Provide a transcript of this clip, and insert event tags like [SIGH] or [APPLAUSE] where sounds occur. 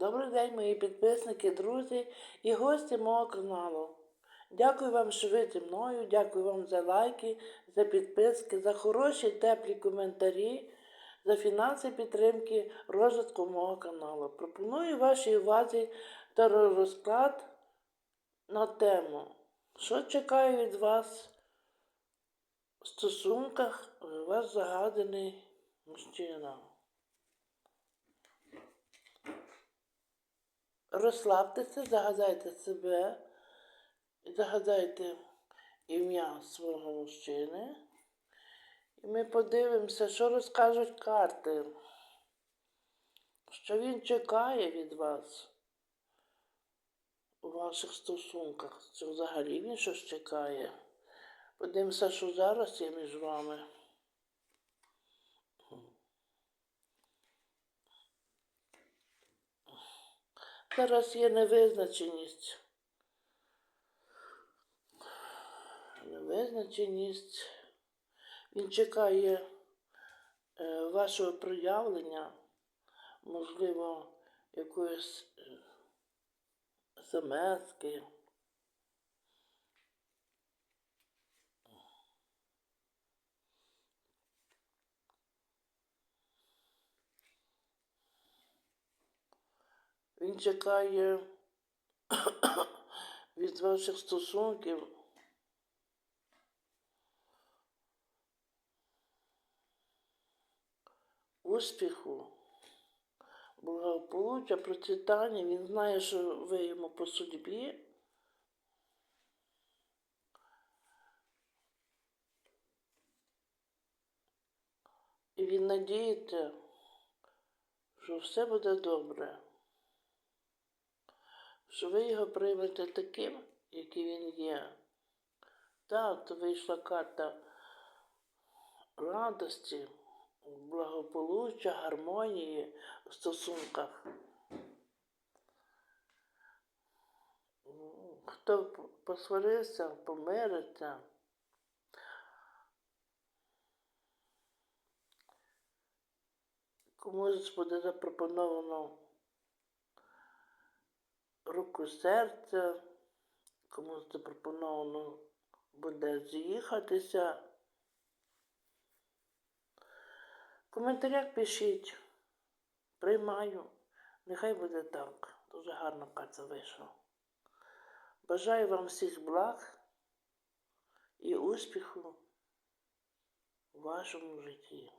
Добрий день, мої підписники, друзі і гості мого каналу. Дякую вам, що ви зі мною. Дякую вам за лайки, за підписки, за хороші теплі коментарі, за фінанси підтримки розвитку мого каналу. Пропоную вашій увазі розклад на тему, що чекаю від вас в стосунках ваш загаданий мужчина. Розслабтеся, загадайте себе, загадайте ім'я свого мужчини. І ми подивимося, що розкажуть карти, що він чекає від вас у ваших стосунках. Чи взагалі він щось чекає. Подивимося, що зараз є між вами. Зараз є невизначеність. Невизначеність. Він чекає е, вашого проявлення, можливо, якоїсь е, Він чекає [COUGHS] від ваших стосунків. Успіху, благополуччя, процвітання. Він знає, що ви йому по судьбі. І він надіється, що все буде добре що ви його приймете таким, який він є. Так, то вийшла карта радості, благополуччя, гармонії в стосунках. Хто посварився, помириться. Комусь буде запропоновано руку серця, комусь запропоновано буде з'їхатися. В коментарях пишіть. Приймаю. Нехай буде так. Дуже гарно карта вийшла. Бажаю вам всіх благ і успіху у вашому житті.